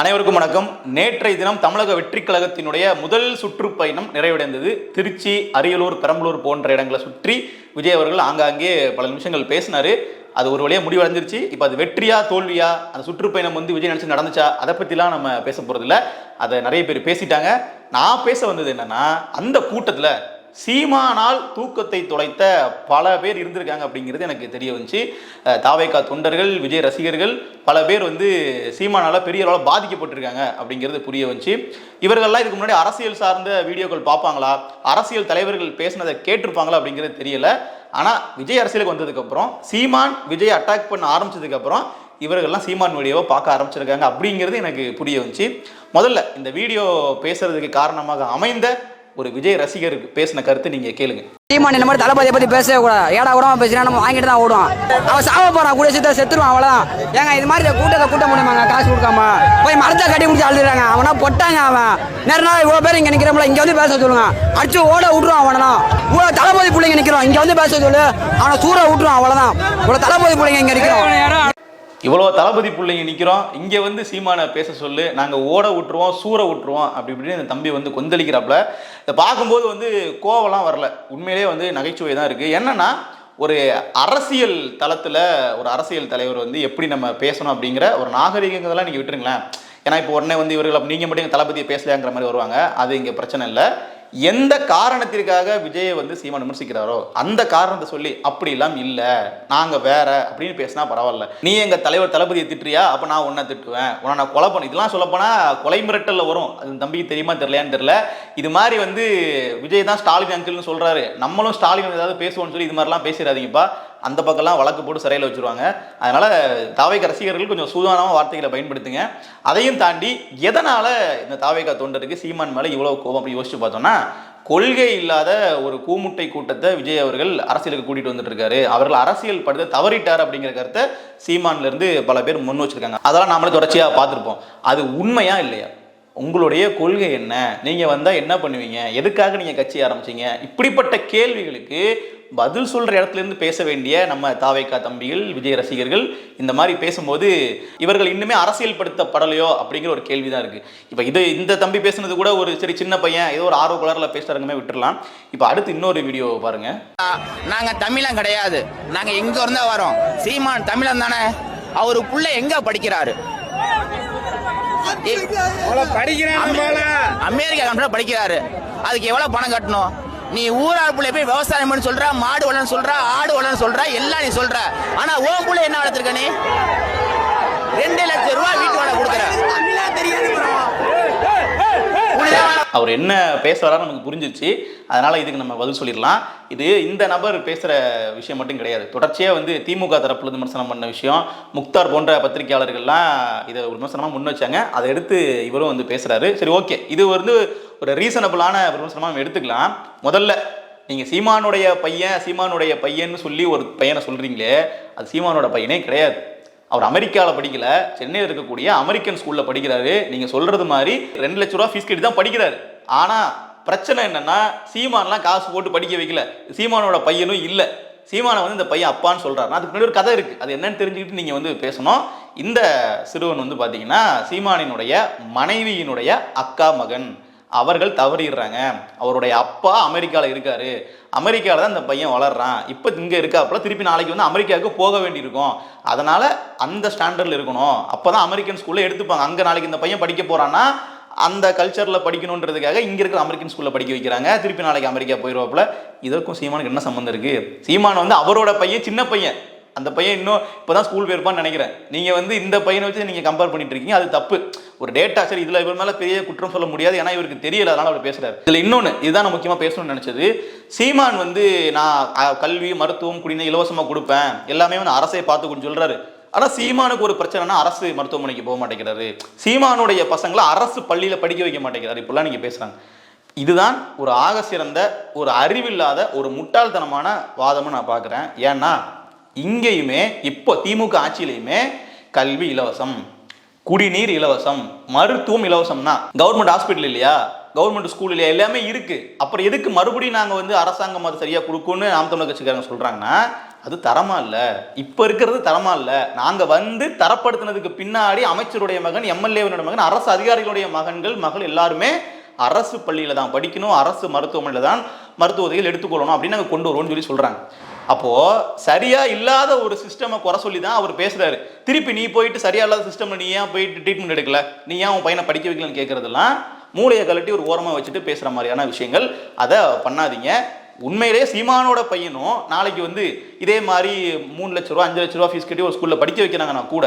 அனைவருக்கும் வணக்கம். நேற்றைய தினம் தமிழக வெற்றி கழகத்தினுடைய முதல் சுற்றுப்பயணம் நிறைவடைந்தது. திருச்சி அரியலூர் பெரம்பலூர் போன்ற இடங்களை சுற்றி விஜய் அவர்கள் ஆங்காங்கே பல நிமிஷங்கள் பேசினாரு. அது ஒரு வழியாக முடிவடைஞ்சிருச்சு இப்போ அது வெற்றியா தோல்வியா? அந்த சுற்றுப்பயணம் வந்து விஜய் நினச்சி நடந்துச்சா? அதை பற்றிலாம் நம்ம பேச போகிறதில்ல அதை நிறைய பேர் பேசிட்டாங்க. நான் பேச வந்தது என்னன்னா அந்த கூட்டத்தில் சீமானால் தூக்கத்தை தொலைத்த பல பேர் இருந்திருக்காங்க அப்படிங்கிறது எனக்கு தெரிய வந்துச்சு. தாவேக்கா தொண்டர்கள் விஜய் ரசிகர்கள் பல பேர் வந்து சீமானால் பெரிய அளவில் பாதிக்கப்பட்டிருக்காங்க அப்படிங்கிறது புரிய வந்துச்சு. இவர்கள்லாம் இதுக்கு முன்னாடி அரசியல் சார்ந்த வீடியோக்கள் பார்ப்பாங்களா? அரசியல் தலைவர்கள் பேசினதை கேட்டிருப்பாங்களா அப்படிங்கிறது தெரியல. ஆனால் விஜய் அரசியலுக்கு வந்ததுக்கப்புறம் சீமான் விஜய் அட்டாக் பண்ண ஆரம்பிச்சதுக்கப்புறம் இவர்கள்லாம் சீமான் வீடியோவை பார்க்க ஆரம்பிச்சிருக்காங்க அப்படிங்கிறது எனக்கு புரிய வந்துச்சு. முதல்ல இந்த வீடியோ பேசுறதுக்கு காரணமாக அமைந்த ஒரு விஜய் ரசிகருக்கு பேசின கருத்து நீங்க கேளுங்க. சீமான் இந்த மாதிரி தளபதியை பத்தி பேசவே கூடாது. ஏடா கூட பேசினா நம்ம வாங்கிட்டு தான் ஓடுவான். அவன் சாவ போறான் கூட சேர்த்து செத்துருவான் அவ்வளவுதான். ஏங்க இது மாதிரி கூட்டத்தை கூட்ட முடியுமாங்க காசு கொடுக்காம? போய் மரத்தை கட்டி முடிச்சு அழுதுறாங்க. அவனா பொட்டாங்க அவன். நேர நாள் இவ்வளவு பேர் இங்க நிக்கிறோம்ல இங்க வந்து பேச சொல்லுங்க. அடிச்சு ஓட விட்டுருவான் அவனா இவ்வளவு தளபதி பிள்ளைங்க நிக்கிறோம். இங்க வந்து பேச சொல்லு. அவனை சூற விட்டுருவான் அவ்வளவுதான். இவ்வளவு தளபதி பிள்ளைங்க இங்க நிக்கிறோம். இவ்வளோ தளபதி பிள்ளைங்க நிற்கிறோம் இங்கே வந்து சீமானை பேச சொல்லு. நாங்கள் ஓட விட்டுருவோம் சூற விட்டுருவோம் அப்படி இப்படின்னு இந்த தம்பி வந்து கொந்தளிக்கிறாப்புல. இதை பார்க்கும்போது வந்து கோவம்லாம் வரல. உண்மையிலேயே வந்து நகைச்சுவை தான் இருக்குது என்னென்னா ஒரு அரசியல் தளத்தில் ஒரு அரசியல் தலைவர் வந்து எப்படி நம்ம பேசணும் அப்படிங்கிற ஒரு நாகரிகங்கள்லாம் நீங்கள் விட்டுருங்களேன். ஏன்னா இப்போ உடனே வந்து இவர்கள் நீங்கள் மட்டும் தளபதியை பேசலையாங்கிற மாதிரி வருவாங்க. அது இங்கே பிரச்சனை இல்லை. எந்த காரணத்திற்காக விஜயை வந்து சீமான் விமர்சிக்கிறாரோ அந்த காரணத்தை சொல்லி அப்படிலாம் இல்லை நாங்கள் வேற அப்படின்னு பேசினா பரவாயில்ல. நீ எங்கள் தலைவர் தளபதியை திட்டுறியா? அப்போ நான் உன்னை திட்டுவேன். உன்னை நான் கொலை பண்ண இதெல்லாம் சொல்லப்போனால் கொலை மிரட்டலில் வரும். அது தம்பிக்கு தெரியுமா தெரியலையான்னு தெரியல. இது மாதிரி வந்து விஜய் தான் ஸ்டாலின் அங்கிள்னு சொல்கிறாரு நம்மளும் ஸ்டாலின் ஏதாவது பேசுவோம்னு சொல்லி இது மாதிரிலாம் பேசிடாதீங்கப்பா. அந்த பக்கம்லாம் வழக்கு போட்டு சிறையில் வச்சிருவாங்க. அதனால் தாவேக ரசிகர்கள் கொஞ்சம் சூதானமாக வார்த்தைகளை பயன்படுத்துங்க. அதையும் தாண்டி எதனால் இந்த தாவேகா தொண்டருக்கு சீமான் மேலே இவ்வளோ கோபம் அப்படி யோசிச்சு பார்த்தோம்னா கொள்கை இல்லாத ஒரு கூமுட்டை கூட்டத்தை விஜய் அவர்கள் அரசியலுக்கு கூட்டிகிட்டு வந்துட்டு இருக்காரு. அவர்கள் அரசியல் படுத்த தவறிட்டார் அப்படிங்கிற கருத்தை சீமான்லேருந்து பல பேர் முன் வச்சிருக்காங்க. அதெல்லாம் நாமளே தொடர்ச்சியாக பார்த்துருப்போம். அது உண்மையா இல்லையா? உங்களுடைய கொள்கை என்ன? நீங்கள் வந்தால் என்ன பண்ணுவீங்க? எதுக்காக நீங்கள் கட்சி ஆரம்பிச்சீங்க? இப்படிப்பட்ட கேள்விகளுக்கு பதில் சொல்கிற இடத்துல இருந்து பேச வேண்டிய நம்ம தாவைக்கா தம்பிகள் விஜய் ரசிகர்கள் இந்த மாதிரி பேசும்போது இவர்கள் இன்னுமே அரசியல்படுத்தப்படலையோ அப்படிங்கிற ஒரு கேள்வி தான் இருக்குது இப்போ இது இந்த தம்பி பேசுனது கூட ஒரு சரி சின்ன பையன் ஏதோ ஒரு ஆர்வ கலரில் பேசுகிறாங்கமே விட்டுடலாம் இப்போ அடுத்து இன்னொரு வீடியோ பாருங்க. நாங்கள் தமிழம் கிடையாது. நாங்கள் எங்கே இருந்தால் வரோம்? சீமான் தமிழன் தானே? அவர் புள்ள எங்கே படிக்கிறாரு? அமெரிக்கா கம்பெனில படிக்கிறாரு. அதுக்கு எவ்வளவு பணம் கட்டணும்? நீ ஊரார் புள்ள போய் விவசாயம் பண்ணி சொல்ற மாடு வளர்ன்னு சொல்ற ஆடு வளர்ன்னு சொல்ற எல்லாம் நீ சொல்ற. ஆனா உன் புள்ள என்ன வளர்த்திருக்க நீ? ரெண்டு லட்சம் ரூபாய் வீட்டு வாடகை கொடுக்குற. புரியுதா? அவர் என்ன பேச நமக்கு புரிஞ்சிச்சு அதனால இதுக்கு நம்ம பதில் சொல்லிடலாம். இது இந்த நபர் பேசுகிற விஷயம் மட்டும் கிடையாது. தொடர்ச்சியாக வந்து திமுக தரப்புல விமர்சனம் பண்ண விஷயம் முக்தார் போன்ற பத்திரிகையாளர்கள்லாம் இதை விமர்சனமாக முன் வச்சாங்க. அதை எடுத்து இவரும் வந்து பேசுகிறாரு சரி ஓகே. இது வந்து ஒரு ரீசனபிளான விமர்சனமாக நம்ம எடுத்துக்கலாம். முதல்ல நீங்கள் சீமானுடைய பையன் சீமானுடைய பையன் சொல்லி ஒரு பையனை சொல்கிறீங்களே அது சீமானோட பையனே கிடையாது. அவர் அமெரிக்காவில் படிக்கல சென்னையில் இருக்கக்கூடிய அமெரிக்கன் ஸ்கூலில் படிக்கிறாரு. நீங்கள் சொல்கிறது மாதிரி ரெண்டு லட்ச ரூபா ஃபீஸ் கட்டி தான் படிக்கிறாரு. ஆனால் பிரச்சனை என்னென்னா சீமான்லாம் காசு போட்டு படிக்க வைக்கல. சீமானோட பையனும் இல்லை. சீமானை வந்து இந்த பையன் அப்பான்னு சொல்கிறாருன்னா அதுக்கு முன்னாடி ஒரு கதை இருக்குது அது என்னன்னு தெரிஞ்சுக்கிட்டு நீங்கள் வந்து பேசணும். இந்த சிறுவன் வந்து பார்த்தீங்கன்னா சீமானினுடைய மனைவியினுடைய அக்கா மகன். அவர்கள் தவறிடுறாங்க. அவருடைய அப்பா அமெரிக்காவில் இருக்காரு. அமெரிக்காவில் தான் இந்த பையன் வளர்றான். இப்போ இங்கே இருக்காப்புல திருப்பி நாளைக்கு வந்து அமெரிக்காவுக்கு போக வேண்டியிருக்கும். அதனால் அந்த ஸ்டாண்டர்டில் இருக்கணும். அப்போ தான் அமெரிக்கன் ஸ்கூலில் எடுத்துப்பாங்க. அங்கே நாளைக்கு இந்த பையன் படிக்க போகிறான்னா அந்த கல்ச்சரில் படிக்கணுன்றதுக்காக இங்கே இருக்கிற அமெரிக்கன் ஸ்கூலில் படிக்க வைக்கிறாங்க. திருப்பி நாளைக்கு அமெரிக்கா போயிடுவாப்புல இதற்கும் சீமானுக்கு என்ன சம்மந்தம் இருக்குது சீமான் வந்து அவரோட பையன் சின்ன பையன். அந்த பையன் இன்னும் இப்போ தான் ஸ்கூல் போயிருப்பான்னு நினைக்கிறேன். நீங்கள் வந்து இந்த பையனை வச்சு நீங்கள் கம்பேர் பண்ணிட்டு இருக்கீங்க. அது தப்பு. ஒரு டேட்டா சரி இதில் இவர் மேலே பெரிய குற்றம் சொல்ல முடியாது. ஏன்னா இவருக்கு தெரியல. அதனால் அவர் பேசுகிறார் இதில் இன்னொன்று இதுதான் நான் முக்கியமாக பேசணும்னு நினச்சது. சீமான் வந்து நான் கல்வி மருத்துவம் குடிநீர் இலவசமாக கொடுப்பேன். எல்லாமே வந்து அரசை பார்த்துக்குன்னு சொல்கிறாரு ஆனால் சீமானுக்கு ஒரு பிரச்சனைனா அரசு மருத்துவமனைக்கு போக மாட்டேங்கிறாரு. சீமானுடைய பசங்களை அரசு பள்ளியில் படிக்க வைக்க மாட்டேங்கிறாரு. இப்படிலாம் நீங்கள் பேசுகிறாங்க இதுதான் ஒரு ஆக சிறந்த ஒரு அறிவில்லாத ஒரு முட்டாள்தனமான வாதம்னு நான் பார்க்குறேன். ஏன்னா இங்கேயுமே இப்போ திமுக ஆட்சியிலையுமே கல்வி இலவசம் குடிநீர் இலவசம் மருத்துவம் இலவசம்னா கவர்மெண்ட் ஹாஸ்பிட்டல் இல்லையா? கவர்மெண்ட் ஸ்கூல் இல்லையா? எல்லாமே இருக்கு. அப்புறம் எதுக்கு மறுபடியும் நாங்கள் வந்து அரசாங்கம் அது சரியாக கொடுக்குன்னு நாம் தமிழர் கட்சிக்காரங்க சொல்கிறாங்கன்னா அது தரமா இல்லை. இப்போ இருக்கிறது தரமா இல்லை. நாங்கள் வந்து தரப்படுத்தினதுக்கு பின்னாடி அமைச்சருடைய மகன் எம்எல்ஏவனுடைய மகன் அரசு அதிகாரிகளுடைய மகன்கள் மகள் எல்லாருமே அரசு பள்ளியில் தான் படிக்கணும். அரசு மருத்துவமனையில் தான் மருத்துவ உதவிகள் எடுத்துக்கொள்ளணும் அப்படின்னு நாங்கள் கொண்டு வருவோம்னு சொல்லி சொல்கிறாங்க அப்போ சரியா இல்லாத ஒரு சிஸ்டமை குறை சொல்லி தான் அவர் பேசுறாரு. திருப்பி நீ போயிட்டு சரியா இல்லாத சிஸ்டம்ல நீ ஏன் போயிட்டு ட்ரீட்மெண்ட் எடுக்கல? நீ ஏன் உன் பையனை படிக்க வைக்கலன்னு கேட்கறதெல்லாம் மூளையை கழட்டி ஒரு ஓரமா வச்சுட்டு பேசுற மாதிரியான விஷயங்கள். அதை பண்ணாதீங்க. உண்மையிலேயே சீமானோட பையனும் நாளைக்கு வந்து இதே மாதிரி மூணு லட்ச ரூபா அஞ்சு லட்ச ரூபா ஃபீஸ் கட்டி ஒரு ஸ்கூல்ல படிக்க வைக்கிறாங்கன்னா கூட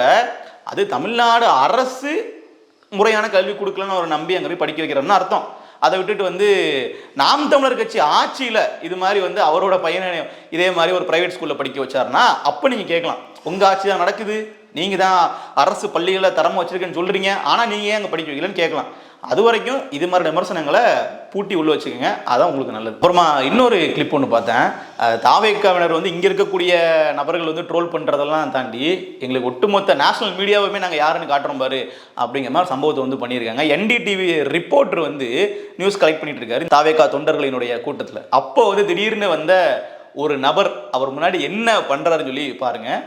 அது தமிழ்நாடு அரசு முறையான கல்வி கொடுக்கலன்னு ஒரு நம்பி அங்கே போய் படிக்க வைக்கிறோம்னு அர்த்தம். அதை விட்டுட்டு வந்து நாம் தமிழர் கட்சி ஆட்சியில் இது மாதிரி வந்து அவரோட பையனை இதே மாதிரி ஒரு பிரைவேட் ஸ்கூலில் படிக்க வச்சாருன்னா அப்போ நீங்கள் கேட்கலாம். உங்கள் ஆட்சி தான் நடக்குது. நீங்கள் தான் அரசு பள்ளிகளை தரமாக வச்சுருக்கேன்னு சொல்கிறீங்க ஆனால் நீங்கள் ஏன் அங்கே படிக்க வைக்கலன்னு கேட்கலாம். அது வரைக்கும் இது மாதிரி விமர்சனங்களை பூட்டி உள்ள வச்சுக்கோங்க. அதான் உங்களுக்கு நல்லது. அப்புறமா இன்னொரு கிளிப் ஒன்று பார்த்தேன். தாவேக்காவினர் வந்து இங்கே இருக்கக்கூடிய நபர்கள் வந்து ட்ரோல் பண்ணுறதெல்லாம் தாண்டி எங்களுக்கு ஒட்டுமொத்த நேஷனல் மீடியாவுமே நாங்கள் யாருன்னு காட்டுறோம் பாரு அப்படிங்கிற மாதிரி சம்பவத்தை வந்து பண்ணியிருக்காங்க. என்டிடிவி ரிப்போர்ட்டர் வந்து நியூஸ் கலெக்ட் பண்ணிட்டு இருக்காரு தாவேக்கா தொண்டர்களினுடைய கூட்டத்தில். அப்போ வந்து திடீர்னு வந்த ஒரு நபர் அவர் முன்னாடி என்ன பண்ணுறாருன்னு சொல்லி பாருங்கள்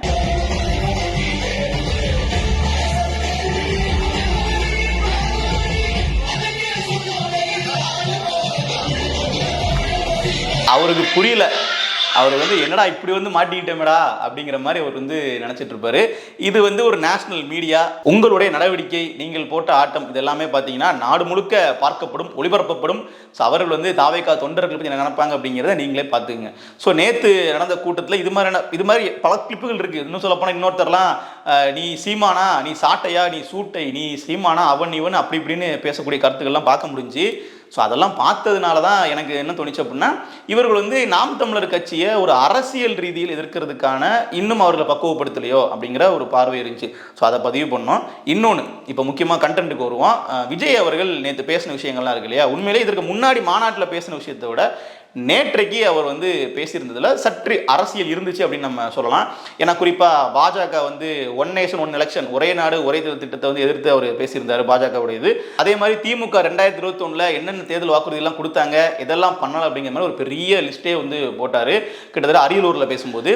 அவருக்கு புரியல. அவர் வந்து என்னடா இப்படி வந்து மாட்டிக்கிட்டோமேடா? அப்படிங்கிற மாதிரி அவர் வந்து நினச்சிட்டு இருப்பாரு. இது வந்து ஒரு நேஷனல் மீடியா உங்களுடைய நடவடிக்கை நீங்கள் போட்ட ஆட்டம் இது எல்லாமே பார்த்தீங்கன்னா நாடு முழுக்க பார்க்கப்படும் ஒளிபரப்பப்படும். ஸோ அவர்கள் வந்து தாவைக்கா தொண்டர்கள் பற்றி என்ன நினைப்பாங்க அப்படிங்கிறத நீங்களே பார்த்துக்குங்க ஸோ நேற்று நடந்த கூட்டத்தில் இது மாதிரி இது மாதிரி பல கிளிப்புகள் இருக்குது இன்னும் சொல்ல போனால் இன்னொருத்தர்லாம் நீ சீமானா நீ சாட்டையா நீ சூட்டை நீ சீமானா அவன் இவன் அப்படி இப்படின்னு பேசக்கூடிய கருத்துக்கள்லாம் பார்க்க முடிஞ்சு ஸோ அதெல்லாம் பார்த்ததுனால தான் எனக்கு என்ன தோணுச்சு அப்படின்னா இவர்கள் வந்து நாம் தமிழர் கட்சியை ஒரு அரசியல் ரீதியில் எதிர்க்கிறதுக்கான இன்னும் அவர்களை பக்குவப்படுத்தலையோ அப்படிங்கிற ஒரு பார்வை இருந்துச்சு. ஸோ அதை பதிவு பண்ணோம். இன்னொன்று இப்போ முக்கியமாக கண்டென்ட்டுக்கு வருவோம். விஜய் அவர்கள் நேற்று பேசின விஷயங்கள்லாம் இருக்கு இல்லையா? உண்மையிலே இதற்கு முன்னாடி மாநாட்டில் பேசின விஷயத்தை விட நேற்றைக்கு அவர் வந்து பேசியிருந்ததில் சற்று அரசியல் இருந்துச்சு அப்படின்னு நம்ம சொல்லலாம். ஏன்னா குறிப்பாக பாஜக வந்து ஒன் நேஷன் ஒன் எலெக்ஷன் ஒரே நாடு ஒரே தேர்தல் திட்டத்தை வந்து எதிர்த்து அவர் பேசியிருந்தாரு பாஜகவுடையது. அதே மாதிரி திமுக ரெண்டாயிரத்தி இருபத்தொன்னுல என்னென்ன தேர்தல் வாக்குறுதியெல்லாம் கொடுத்தாங்க இதெல்லாம் பண்ணலாம் அப்படிங்கிற மாதிரி ஒரு பெரிய லிஸ்ட்டே வந்து போட்டார். கிட்டத்தட்ட அரியலூரில் பேசும்போது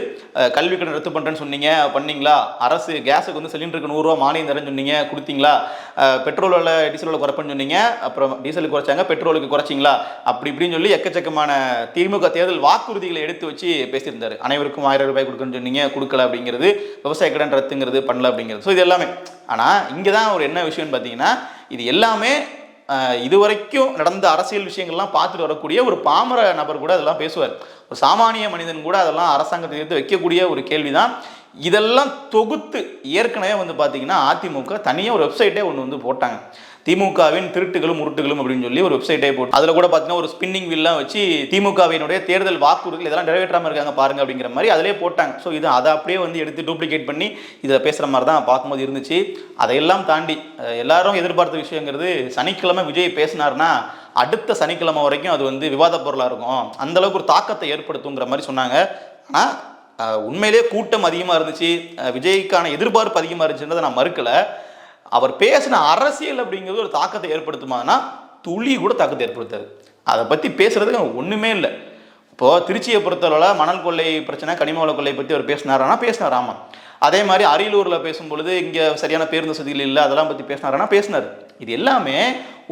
கல்வி கடன் ரத்து பண்ணுறேன்னு சொன்னீங்க பண்ணீங்களா? அரசு கேஸுக்கு வந்து சிலிண்டருக்கு நூறுரூவா மானியம் தரேன்னு சொன்னீங்க கொடுத்தீங்களா? அஹ், பெட்ரோல் விலை டீசல் சொன்னீங்க அப்புறம் டீசலுக்கு குறைச்சாங்க பெட்ரோலுக்கு குறைச்சிங்களா? அப்படி இப்படின்னு சொல்லி எக்கச்சக்கமான திமுக தேர்தல் வாக்குறுதிகளை எடுத்து வச்சு பேசியிருந்தாரு. அனைவருக்கும் ஆயிரம் ரூபாய் கொடுக்குன்னு சொன்னீங்க கொடுக்கல அப்படிங்கிறது விவசாய கடன் ரத்துங்கிறது பண்ணல அப்படிங்கிறது. ஸோ இது எல்லாமே. ஆனால் இங்கே தான் ஒரு என்ன விஷயம்னு பார்த்தீங்கன்னா இது எல்லாமே இதுவரைக்கும் நடந்த அரசியல் விஷயங்கள்லாம் பார்த்துட்டு வரக்கூடிய ஒரு பாமர நபர் கூட அதெல்லாம் பேசுவார். ஒரு சாமானிய மனிதன் கூட அதெல்லாம் அரசாங்கத்தை எடுத்து வைக்கக்கூடிய ஒரு கேள்விதான். இதெல்லாம் தொகுத்து ஏற்கனவே வந்து பார்த்தீங்கன்னா அதிமுக தனியாக ஒரு வெப்சைட்டே ஒன்று வந்து போட்டாங்க. திமுகவின் திருட்டுகளும் உருட்டுகளும் அப்படின்னு சொல்லி ஒரு வெப்சைட்டே போட்டு அதில் கூட பார்த்தீங்கன்னா ஒரு ஸ்பின்னிங் வீல்லாம் வச்சு திமுகவினுடைய தேர்தல் வாக்குறுதிகள் இதெல்லாம் நிறைவேற்றாமல் இருக்காங்க பாருங்க அப்படிங்கிற மாதிரி அதிலே போட்டாங்க. ஸோ இது அதை அப்படியே வந்து எடுத்து டூப்ளிகேட் பண்ணி இதை பேசுகிற மாதிரி தான் பார்க்கும்போது இருந்துச்சு. அதையெல்லாம் தாண்டி எல்லாரும் எதிர்பார்த்த விஷயங்கிறது சனிக்கிழமை விஜய் பேசினார்னா அடுத்த சனிக்கிழமை வரைக்கும் அது வந்து விவாத பொருளாக இருக்கும். அந்த அளவுக்கு ஒரு தாக்கத்தை ஏற்படுத்துங்கிற மாதிரி சொன்னாங்க. ஆனால் உண்மையிலேயே கூட்டம் அதிகமாக இருந்துச்சு. விஜய்க்கான எதிர்பார்ப்பு அதிகமாக இருந்துச்சுன்றதை நான் மறுக்கலை. அவர் பேசின அரசியல் அப்படிங்கிறது ஒரு தாக்கத்தை ஏற்படுத்துமானா துளி கூட தாக்கத்தை ஏற்படுத்தாது. அதை பற்றி பேசுறதுக்கு ஒன்றுமே இல்லை. இப்போது திருச்சியை பொறுத்தளவில் மணல் கொள்ளை பிரச்சனை கனிம வள கொள்ளை பற்றி அவர் பேசினாரானா பேசினார் ஆமாம் அதே மாதிரி அரியலூரில் பேசும்பொழுது இங்கே சரியான பேருந்து வசதிகள் இல்லை அதெல்லாம் பற்றி பேசினாரானா பேசினார். இது எல்லாமே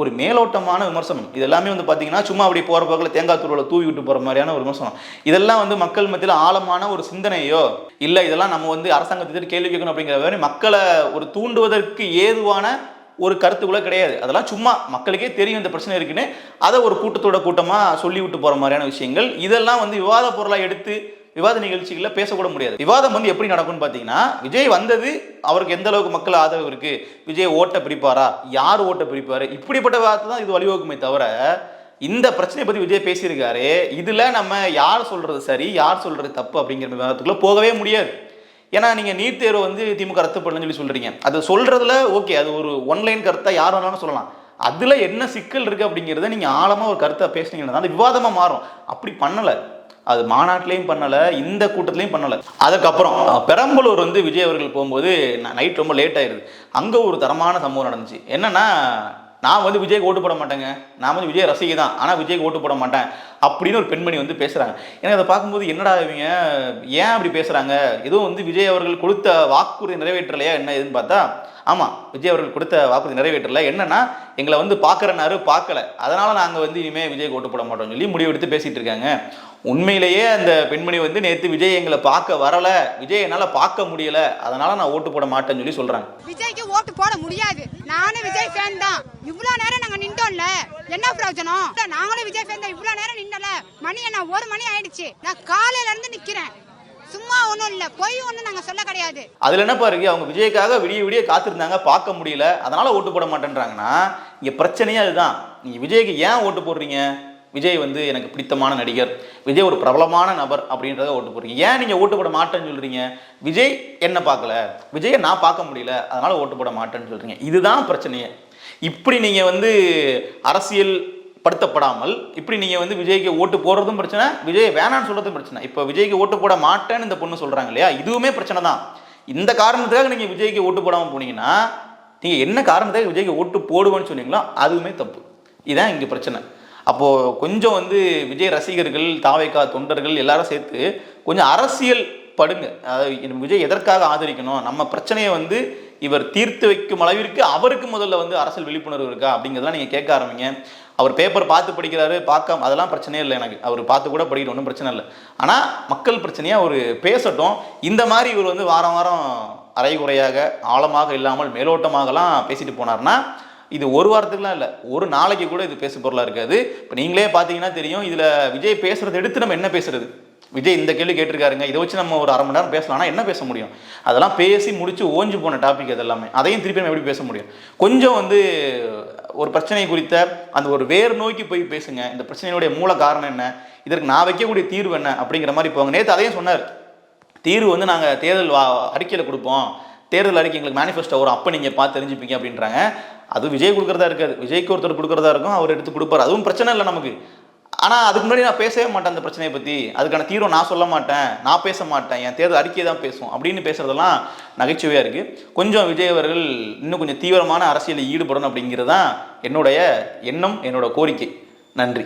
ஒரு மேலோட்டமான விமர்சனம். இது எல்லாமே வந்து பார்த்தீங்கன்னா சும்மா அப்படி போகிற பக்கத்தில் தேங்காய் தூருவில் தூவி விட்டு போகிற மாதிரியான ஒரு விமர்சனம். இதெல்லாம் வந்து மக்கள் மத்தியில் ஆழமான ஒரு சிந்தனையோ இல்லை இதெல்லாம் நம்ம வந்து அரசாங்கத்தை கேள்வி கேட்கணும் அப்படிங்கிற மாதிரி மக்களை ஒரு தூண்டுவதற்கு ஏதுவான ஒரு கருத்துக்குள்ள கிடையாது. அதெல்லாம் சும்மா மக்களுக்கே தெரியும் இந்த பிரச்சனை இருக்குன்னு அதை ஒரு கூட்டத்தோட கூட்டமாக சொல்லி விட்டு போகிற மாதிரியான விஷயங்கள். இதெல்லாம் வந்து விவாத பொருளாக எடுத்து விவாத நிகழ்ச்சிகளில் பேசக்கூட முடியாது. விவாதம் வந்து எப்படி நடக்கும்னு பார்த்தீங்கன்னா விஜய் வந்தது அவருக்கு எந்த அளவுக்கு மக்கள் ஆதரவு இருக்கு விஜய் ஓட்டை பிரிப்பாரா யார் ஓட்டை பிரிப்பாரு இப்படிப்பட்ட வார்த்தை தான் இது வழிவகுக்குமே தவிர இந்த பிரச்சனையை பற்றி விஜய் பேசியிருக்காரு. இதில் நம்ம யார் சொல்றது சரி யார் சொல்றது தப்பு அப்படிங்கிற விவாதத்துக்குள்ள போகவே முடியாது. ஏன்னா நீங்கள் நீட் தேர்வு வந்து திமுக ரத்து பண்ணுன்னு சொல்லி சொல்கிறீங்க அது சொல்கிறதுல ஓகே அது ஒரு ஒன்லைன் கருத்தாக யார் வேணாலும் சொல்லலாம். அதில் என்ன சிக்கல் இருக்குது அப்படிங்கிறத நீங்கள் ஆழமாக ஒரு கருத்தை பேசுனீங்கன்னா அந்த விவாதமாக மாறும். அப்படி பண்ணலை. அது மாநாட்டிலையும் பண்ணலை இந்த கூட்டத்திலையும் பண்ணலை. அதுக்கப்புறம் பெரம்பலூர் வந்து விஜய் அவர்கள் போகும்போது நைட் ரொம்ப லேட் ஆயிருது. அங்கே ஒரு தரமான சம்பவம் நடந்துச்சு. என்னன்னா நான் வந்து விஜய்க்கு ஓட்டு போட மாட்டேங்க. நான் வந்து விஜய் ரசிகை தான். ஆனால் விஜய்க்கு ஓட்டு போட மாட்டேன். அப்படின்னு ஒரு பெண்மணி வந்து பேசுகிறாங்க எனக்கு அதை பார்க்கும்போது என்னடா இவங்க? ஏன் அப்படி பேசுகிறாங்க எதுவும் வந்து விஜய் அவர்கள் கொடுத்த வாக்குறுதி நிறைவேற்றலையா? என்ன ஏதுன்னு பார்த்தா ஆமாம் விஜய் அவர்கள் கொடுத்த வாக்குறுதி நிறைவேற்றல. என்னன்னா எங்களை வந்து பார்க்குறனாரு பார்க்கல. அதனால நாங்கள் வந்து இனிமேல் விஜய்க்கு ஓட்டு போட மாட்டோம்னு சொல்லி முடிவெடுத்து பேசிகிட்டு இருக்காங்க. உண்மையிலேயே அந்த பெண்மணி வந்து நேற்று விஜய் எங்களை பார்க்க வரல. விஜய் என்னால் பார்க்க முடியல. அதனால நான் ஓட்டு போட மாட்டேன்னு சொல்லி சொல்கிறாங்க விஜய்க்கு ஓட்டு போட முடியாது. நானும் விஜய் ஃபேன் தான். இவ்வளவு நேரம் நாங்க நின்றோம்ல. என்ன பிரயோஜனம்? நாங்களும் விஜய் ஃபேன் தான். இவ்வளவு நேரம் நின்றல மணி என்ன ஒரு மணி ஆயிடுச்சு. நான் காலையில இருந்து நிக்கிறேன். சும்மா ஒண்ணும் இல்ல. பொய் ஒண்ணும் நாங்க சொல்ல கிடையாது. அதில் என்னப்பா இருக்கு அவங்க விஜய்க்காக விடிய விடிய காத்திருந்தாங்க. பார்க்க முடியல. அதனால ஓட்டு போட மாட்டேன்றாங்கன்னா இங்கே பிரச்சனையே அதுதான். நீங்கள் விஜய்க்கு ஏன் ஓட்டு போடுறீங்க? விஜய் வந்து எனக்கு பிடித்தமான நடிகர். விஜய் ஒரு பிரபலமான நபர் அப்படின்றத ஓட்டு போடுறீங்க. ஏன் நீங்கள் ஓட்டு போட மாட்டேன்னு சொல்றீங்க? விஜய் என்ன பார்க்கல? விஜயை நான் பார்க்க முடியல. அதனால ஓட்டு போட மாட்டேன்னு சொல்றீங்க. இதுதான் பிரச்சனையே. இப்படி நீங்கள் வந்து அரசியல் படுத்தப்படாமல் இப்படி நீங்கள் வந்து விஜய்க்கு ஓட்டு போடுறதும் பிரச்சனை விஜய் வேணான்னு சொல்கிறதும் பிரச்சனை. இப்போ விஜய்க்கு ஓட்டு போட மாட்டேன்னு இந்த பொண்ணு சொல்கிறாங்க இல்லையா? இதுவுமே பிரச்சனை தான். இந்த காரணத்துக்காக நீங்கள் விஜய்க்கு ஓட்டு போடாமல் போனீங்கன்னா நீங்கள் என்ன காரணத்துக்காக விஜய்க்கு ஓட்டு போடுவேன்னு சொன்னீங்களோ அதுவுமே தப்பு. இதுதான் இங்கே பிரச்சனை. அப்போது கொஞ்சம் வந்து விஜய் ரசிகர்கள் தாவைக்கா தொண்டர்கள் எல்லாரும் சேர்த்து கொஞ்சம் அரசியல் படுங்க. அதாவது விஜய் எதற்காக ஆதரிக்கணும்? நம்ம பிரச்சனையை வந்து இவர் தீர்த்து வைக்கும் அளவிற்கு அவருக்கு முதல்ல வந்து அரசியல் விழிப்புணர்வு இருக்கா அப்படிங்கிறதெல்லாம் நீங்கள் கேட்க ஆரம்பிங்க. அவர் பேப்பர் பார்த்து படிக்கிறாரு பார்க்காம அதெல்லாம் பிரச்சனையே இல்லை எனக்கு. அவர் பார்த்து கூட படிக்கணும் ஒன்றும் பிரச்சனை இல்லை. ஆனால் மக்கள் பிரச்சனையாக அவர் பேசட்டும். இந்த மாதிரி இவர் வந்து வாரம் வாரம் அரைகுறையாக ஆழமாக இல்லாமல் மேலோட்டமாகலாம் பேசிட்டு போனார்னா இது ஒரு வாரத்துக்குலாம் இல்லை ஒரு நாளைக்கு கூட இது பேசு பொருளாக இருக்காது. இப்போ நீங்களே பார்த்தீங்கன்னா தெரியும் இதில் விஜய் பேசுகிறத எடுத்து நம்ம என்ன பேசுறது? விஜய் இந்த கேள்வி கேட்டிருக்காருங்க இதை வச்சு நம்ம ஒரு அரை மணி நேரம் பேசலாம்னா என்ன பேச முடியும்? அதெல்லாம் பேசி முடிச்சு ஓஞ்சு போன டாபிக் அது எல்லாமே அதையும் திருப்பி நம்ம எப்படி பேச முடியும்? கொஞ்சம் வந்து ஒரு பிரச்சனை குறித்த அந்த ஒரு வேர் நோக்கி போய் பேசுங்க. இந்த பிரச்சனையுடைய மூல காரணம் என்ன? இதற்கு நான் வைக்கக்கூடிய தீர்வு என்ன? அப்படிங்கிற மாதிரி போவாங்க நேற்று அதையும் சொன்னார். தீர்வு வந்து நாங்கள் தேர்தல் வா அறிக்கையில் கொடுப்போம். தேர்தல் அறிக்கை எங்களுக்கு மேனிஃபெஸ்டோ வரும். அப்போ நீங்கள் பார்த்து தெரிஞ்சுப்பீங்க அப்படின்றாங்க. அது விஜய் கொடுக்குறதா இருக்காது. விஜய்க்கு ஒருத்தர் கொடுக்குறதா இருக்கும். அவர் எடுத்து கொடுப்பார். அதுவும் பிரச்சனை இல்லை நமக்கு. ஆனால் அதுக்கு முன்னாடி நான் பேசவே மாட்டேன் அந்த பிரச்சனையை பற்றி அதுக்கான தீர்வு நான் சொல்ல மாட்டேன். நான் பேச மாட்டேன். என் தேர்தல் அறிக்கையை தான் பேசும் அப்படின்னு பேசுறதெல்லாம் நகைச்சுவையாக இருக்குது கொஞ்சம் விஜய் அவர்கள் இன்னும் கொஞ்சம் தீவிரமான அரசியலில் ஈடுபடணும் அப்படிங்கிறது தான் என்னுடைய எண்ணம் என்னோட கோரிக்கை. நன்றி.